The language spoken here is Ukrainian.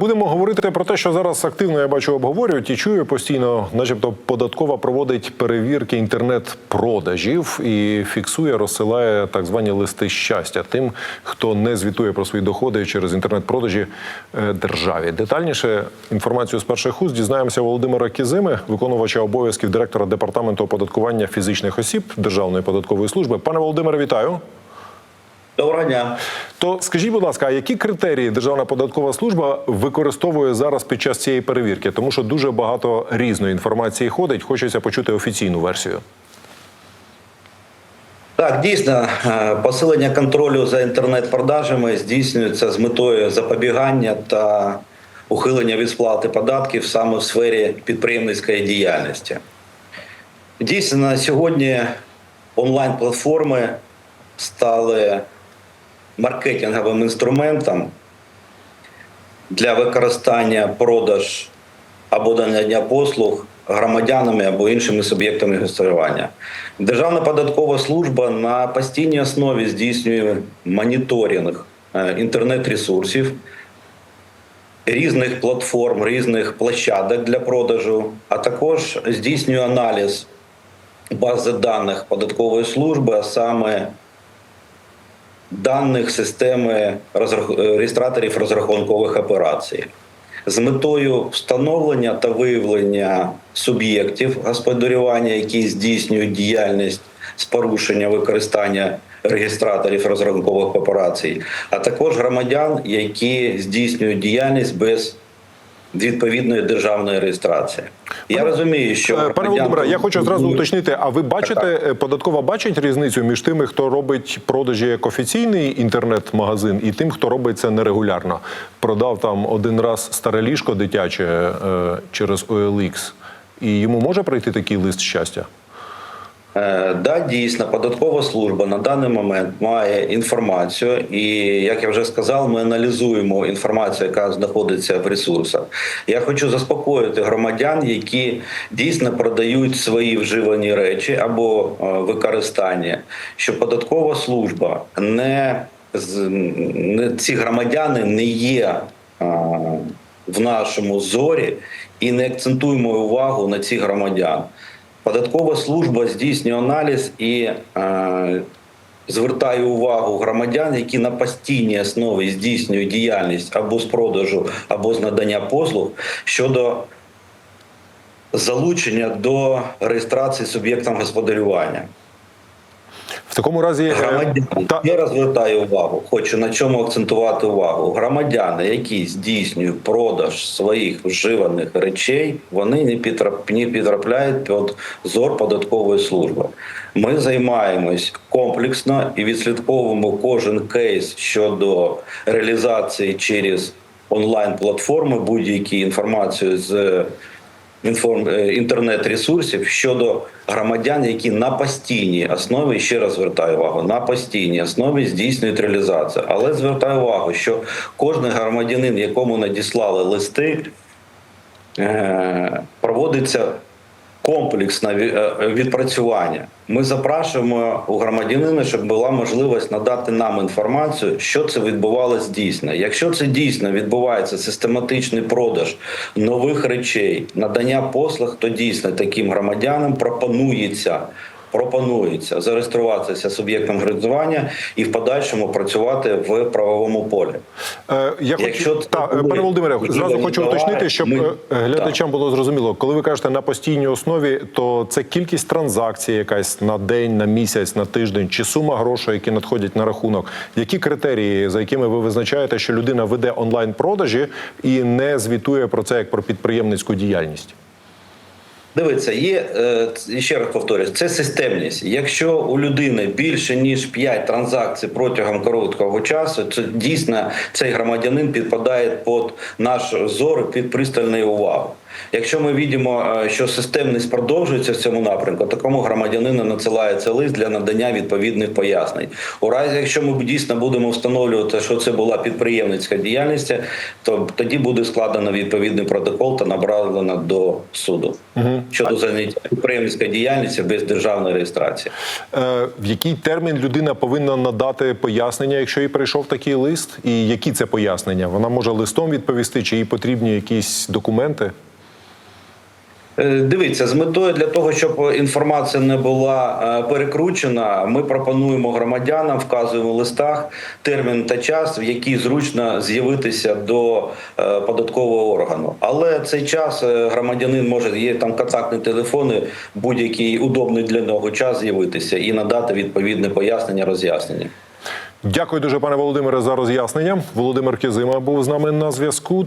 Будемо говорити про те, що зараз активно я бачу обговорюють і чую постійно, начебто, податкова проводить перевірки інтернет-продажів і фіксує, розсилає так звані листи щастя тим, хто не звітує про свої доходи через інтернет-продажі е, державі. Детальніше інформацію з перших уст дізнаємося Володимира Кізими, виконувача обов'язків директора департаменту оподаткування фізичних осіб Державної податкової служби. Пане Володимире, вітаю. Доброго дня. То скажіть, будь ласка, а які критерії Державна податкова служба використовує зараз під час цієї перевірки? Тому що дуже багато різної інформації ходить. Хочеться почути офіційну версію. Так, дійсно, е, посилення контролю за інтернет-продажами здійснюється з метою запобігання та ухилення від сплати податків саме в сфері підприємницької діяльності. Дійсно, сьогодні онлайн-платформи стали маркетинговим інструментом для використання продаж або надання послуг громадянами або іншими суб'єктами господарювання. Державна податкова служба на постійній основі здійснює моніторинг е, інтернет-ресурсів, різних платформ, різних площадок для продажу, а також здійснює аналіз бази даних податкової служби, а саме даних системи е, реєстраторів розрахункових операцій. З метою встановлення та виявлення суб'єктів господарювання, які здійснюють діяльність з порушення використання реєстраторів розрахункових операцій, а також громадян, які здійснюють діяльність без відповідної державної реєстрації. Я розумію, що Е, Пане громадян- Володимире, я хочу зразу уточнити. А ви бачите, Так, е, податкова бачить різницю між тими, хто робить продажі як офіційний інтернет-магазин, і тим, хто робить це нерегулярно? Продав там один раз старе ліжко дитяче е, через OLX, і йому може прийти такий лист щастя? Е, Да, дійсно, податкова служба на даний момент має інформацію, і як я вже сказав, ми аналізуємо інформацію, яка знаходиться в ресурсах. Я хочу заспокоїти громадян, які дійсно продають свої вживані речі або е, використання, що податкова служба не, ці громадяни не є. е, В нашому зорі і не акцентуємо увагу на цих громадян. Податкова служба здійснює аналіз і е, звертає увагу громадян, які на постійній основі здійснюють діяльність або з продажу, або з надання послуг щодо залучення до реєстрації суб'єктам господарювання. Такому разі е, Громадяни, та- я розвертаю увагу, хочу на чому акцентувати увагу. Громадяни, які здійснюють продаж своїх вживаних речей, вони не підтрап- підтрапляють під зор податкової служби. Ми займаємось комплексно і відслідковуємо кожен кейс щодо реалізації через онлайн-платформи будь-які інформацію з інтернет-ресурсів щодо громадян, які на постійній основі ще раз звертаю увагу, на постійній основі здійснюють реалізацію. Але звертаю увагу, що кожен громадянин, якому надіслали листи, е, проводиться комплексне е, відпрацювання. Ми запрошуємо у громадянина, щоб була можливість надати нам інформацію, що це відбувалось дійсно. Якщо це дійсно відбувається систематичний продаж нових речей, надання послуг, то дійсно таким громадянам пропонується. Пропонується зареєструватися суб'єктом гражданування і в подальшому працювати в правовому полі. Е, Я Якщо хочу та, е, були пане Володимире, зразу хочу товари, уточнити, щоб ми- е, глядачам було зрозуміло. Коли ви кажете на постійній основі, то це кількість транзакцій, якась на день, на місяць, на тиждень, чи сума грошей, які надходять на рахунок. Які критерії, за якими ви визначаєте, що людина веде онлайн продажі і не звітує про це як про підприємницьку діяльність? Дивіться, є е, ще раз повторюсь, це системність. Якщо у людини більше ніж 5 транзакцій протягом короткого часу, це дійсно цей громадянин підпадає під наш зор під пристальний увагу. Якщо ми бачимо, е, що системність продовжується в цьому напрямку, такому громадянину надсилається лист для надання відповідних пояснень. У разі, якщо ми дійсно будемо встановлювати, що це була підприємницька діяльність, то тоді буде складено відповідний протокол та направлено до суду. Угу. щодо заняття підприємницької діяльності без державної реєстрації. Е, в який термін людина повинна надати пояснення, якщо їй прийшов такий лист? І які це пояснення? Вона може листом відповісти, чи їй потрібні якісь документи? Е, Дивіться, з метою для того, щоб інформація не була е, перекручена, ми пропонуємо громадянам, вказуємо в листах термін та час, в який зручно з'явитися до е, податкового органу. Але цей час громадянин може є там контактні телефони, будь-який удобний для нього час з'явитися і надати відповідне пояснення, роз'яснення. Дякую дуже, пане Володимире, за роз'яснення. Володимир Кізима був з нами на зв'язку.